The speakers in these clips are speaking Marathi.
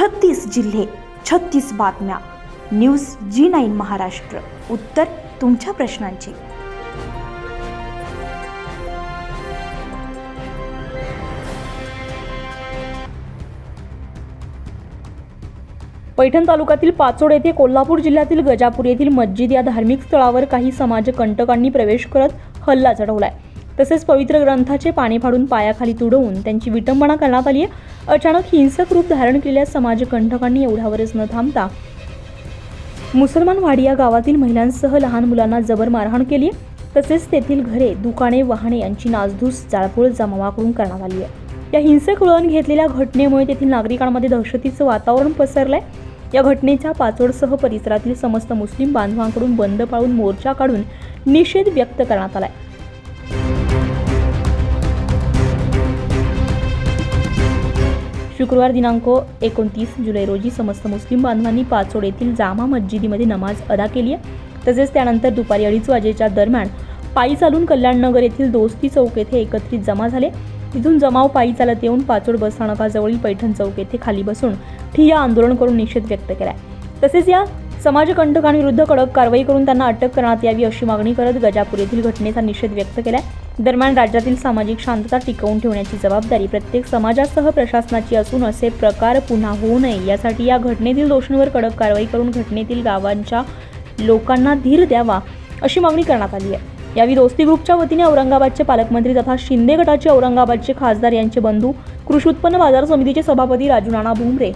छत्तीस जिल्हे छत्तीस बातम्या. News Zee nine Maharashtra. उत्तर तुमच्या प्रश्नांची. पैठण तालुक्यातील पाचोड येथे कोल्हापूर जिल्ह्यातील गजापूर येथील मस्जिद या धार्मिक स्थळावर काही समाजकंटकांनी प्रवेश करत हल्ला चढवलाय. तसेच पवित्र ग्रंथाचे पाणी फाडून पायाखाली तुडवून त्यांची विटंबना करण्यात आली आहे. अचानक हिंसक रूप धारण केलेल्या समाजकंठकांनी एवढ्यावरच न थांबता मुसलमान वाडी या गावातील महिलांसह लहान मुलांना जबर मारहाण केली तसेच तेथील घरे दुकाने वाहने यांची नासधूस जाळपोळ जमावाकडून करण्यात आली आहे. या हिंसक वळण घेतलेल्या घटनेमुळे तेथील नागरिकांमध्ये दहशतीचं वातावरण पसरलंय. या घटनेच्या पाचोडसह परिसरातील समस्त मुस्लिम बांधवांकडून बंद पाळून मोर्चा काढून निषेध व्यक्त करण्यात आलाय. शुक्रवार दिनांक एकोणतीस जुलै रोजी समस्त मुस्लिम बांधवांनी पाचोड येथील जामा मस्जिदीमध्ये नमाज अदा केली आहे. तसेच त्यानंतर दुपारी अडीच वाजेच्या दरम्यान पायी चालून कल्याणनगर येथील दोस्ती चौक येथे एकत्रित जमा झाले. तिथून जमाव पायी चालत येऊन पाचोड बसस्थानकाजवळील पैठण चौक येथे खाली बसून ठिय्या आंदोलन करून निषेध व्यक्त केला तसेच या समाजकंटकांविरुद्ध कडक कारवाई करून त्यांना अटक करण्यात यावी अशी मागणी करत गजापूर येथील घटनेचा निषेध व्यक्त केलाय दरम्यान राज्यातील सामाजिक शांतता टिकवून ठेवण्याची जबाबदारी प्रत्येक समाजासह प्रशासनाची असून असे प्रकार पुन्हा होऊ नये यासाठी या घटनेतील दोषांवर कडक कारवाई करून घटनेतील गावांच्या लोकांना धीर द्यावा अशी मागणी करण्यात आली आहे. यावेळी दोस्ती ग्रुपच्या वतीने औरंगाबादचे पालकमंत्री तथा शिंदे गटाचे औरंगाबादचे खासदार यांचे बंधू कृषी उत्पन्न बाजार समितीचे सभापती राजू नाना भुमरे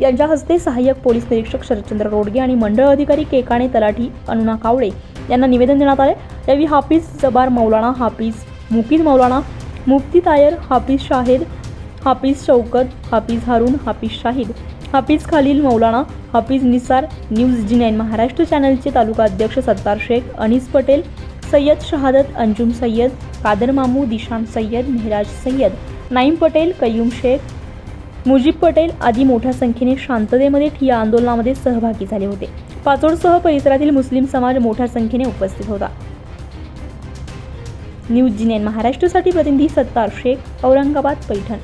यांच्या हस्ते सहाय्यक पोलीस निरीक्षक शरदचंद्र रोडगे आणि मंडळ अधिकारी केकाणे तलाठी अनुना कावळे यांना निवेदन देण्यात आले. यावेळी हाफिज जबार मौलाना हाफिज मुकीद मौलाना मुफ्ती तायर हाफिज शाहिद हाफिज शौकत हाफिज हारून Hafiz Shahid Hafiz Khalil Maulana Hafiz Nisar news G nine Maharashtra चॅनलचे तालुका अध्यक्ष सत्तार शेख अनिस पटेल सय्यद शहादत अंजुम सय्यद कादर मामू दिशान सय्यद मेहराज सय्यद नाईम पटेल कय्यूम शेख मुजीब पटेल आदी मोठ्या संख्येने शांततेमध्ये ठिया आंदोलनामध्ये सहभागी झाले होते. पाचोडसह परिसरातील मुस्लिम समाज मोठ्या संख्येने उपस्थित होता. न्यूज जिनेन महाराष्ट्रासाठी प्रतिनिधी सत्तार शेख औरंगाबाद पैठण.